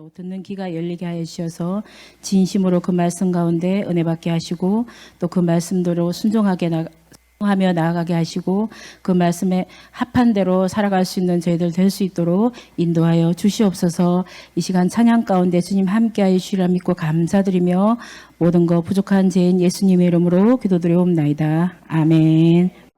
또 듣는 귀가 열리게 하여 주셔서 진심으로 그 말씀 가운데 은혜 받게 하시고 또 그 말씀대로 순종하게 나 하며 나아가게 하시고 그 말씀에 합한 대로 살아갈 수 있는 저희들 될 수 있도록 인도하여 주시옵소서 이 시간 찬양 가운데 주님 함께하여 주시라 믿고 감사드리며 모든 거 부족한 죄인 예수님의 이름으로 기도드리옵나이다. 아멘.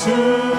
주